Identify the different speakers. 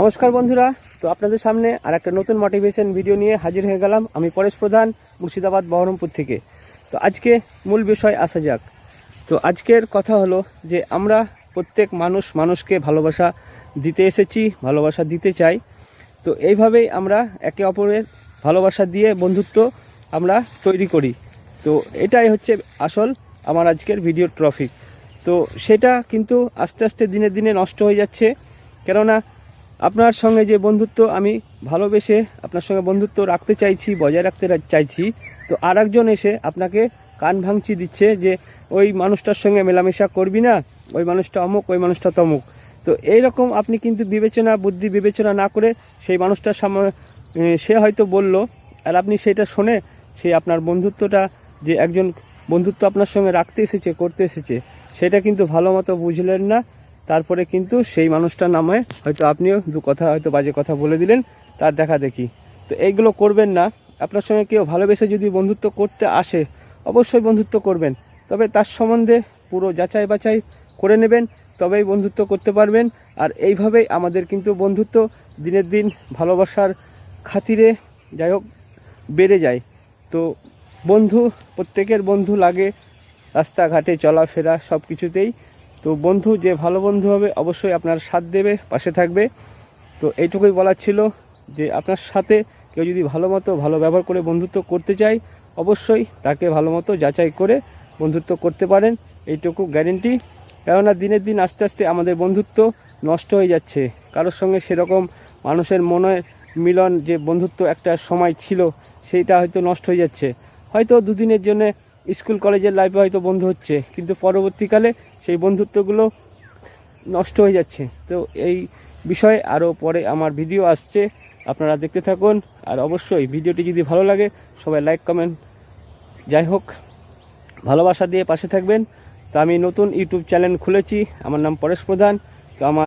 Speaker 1: নমস্কার বন্ধুরা, তো আপনাদের সামনে আর একটা নতুন মোটিভেশন ভিডিও নিয়ে হাজির হয়ে গেলাম আমি পরেশ প্রধান, মুর্শিদাবাদ বহরমপুর থেকে। তো আজকে মূল বিষয় আসা যাক। তো আজকের কথা হলো যে আমরা প্রত্যেক মানুষ মানুষকে ভালোবাসা দিতে এসেছি, ভালোবাসা দিতে চাই। তো এইভাবেই আমরা একে অপরের ভালোবাসা দিয়ে বন্ধুত্ব আমরা তৈরি করি। তো এটাই হচ্ছে আসল আমার আজকের ভিডিও ট্রফিক তো সেটা কিন্তু আস্তে আস্তে দিনে দিনে নষ্ট হয়ে যাচ্ছে। কেননা আপনার সঙ্গে যে বন্ধুত্ব আমি ভালোবেসে আপনার সঙ্গে বন্ধুত্ব রাখতে চাইছি, বজায় রাখতে চাইছি, তো আর এসে আপনাকে কান ভাঙচি দিচ্ছে যে, ওই মানুষটার সঙ্গে মেলামেশা করবি না, ওই মানুষটা অমুক, ওই মানুষটা তমুক। তো এইরকম আপনি কিন্তু বিবেচনা, বুদ্ধি বিবেচনা না করে সেই মানুষটার সামনে সে হয়তো বলল, আর আপনি সেটা শুনে সে আপনার বন্ধুত্বটা, যে একজন বন্ধুত্ব আপনার সঙ্গে রাখতে এসেছে, করতে এসেছে, সেটা কিন্তু ভালো মতো বুঝলেন না। তারপরে কিন্তু সেই মানুষটার নামে হয়তো আপনিও দু কথা হয়তো বাজে কথা বলে দিলেন, তার দেখা দেখি। তো এইগুলো করবেন না। আপনার সঙ্গে কেউ ভালোবেসে যদি বন্ধুত্ব করতে আসে, অবশ্যই বন্ধুত্ব করবেন। তবে তার সম্বন্ধে পুরো যাচাই বাছাই করে নেবেন, তবেই বন্ধুত্ব করতে পারবেন। আর এইভাবেই আমাদের কিন্তু বন্ধুত্ব দিনের দিন ভালোবাসার খাতিরে যাই হোক বেড়ে যায়। তো বন্ধু, প্রত্যেকের বন্ধু লাগে, রাস্তাঘাটে চলাফেরা সব কিছুতেই তো বন্ধু, যে ভালো বন্ধু হবে অবশ্যই আপনার সাথ দেবে, পাশে থাকবে। তো এইটুকুই বলার ছিল যে আপনার সাথে কেউ যদি ভালো মতো, ভালো ব্যবহার করে বন্ধুত্ব করতে চায়, অবশ্যই তাকে ভালো মতো যাচাই করে বন্ধুত্ব করতে পারেন। এইটুকু গ্যারেন্টি কেননা দিনের দিন আস্তে আস্তে আমাদের বন্ধুত্ব নষ্ট হয়ে যাচ্ছে। কারোর সঙ্গে সেরকম মানুষের মনে মিলন যে বন্ধুত্ব একটা সময় ছিল, সেইটা হয়তো নষ্ট হয়ে যাচ্ছে। হয়তো দুদিনের জন্য স্কুল, কলেজের লাইফে হয়তো বন্ধু হচ্ছে, কিন্তু পরবর্তীকালে সেই বন্ধুত্বগুলো নষ্ট হয়ে যাচ্ছে। তো এই বিষয়ে আরও পরে আমার ভিডিও আসছে, আপনারা দেখতে থাকুন, আর অবশ্যই ভিডিওটি যদি ভালো লাগে, সবাই লাইক কমেন্ট যাই হোক, ভালোবাসা দিয়ে পাশে থাকবেন। তো আমি নতুন ইউটিউব চ্যানেল খুলেছি, আমার নাম পরেশ প্রধান। তো আমার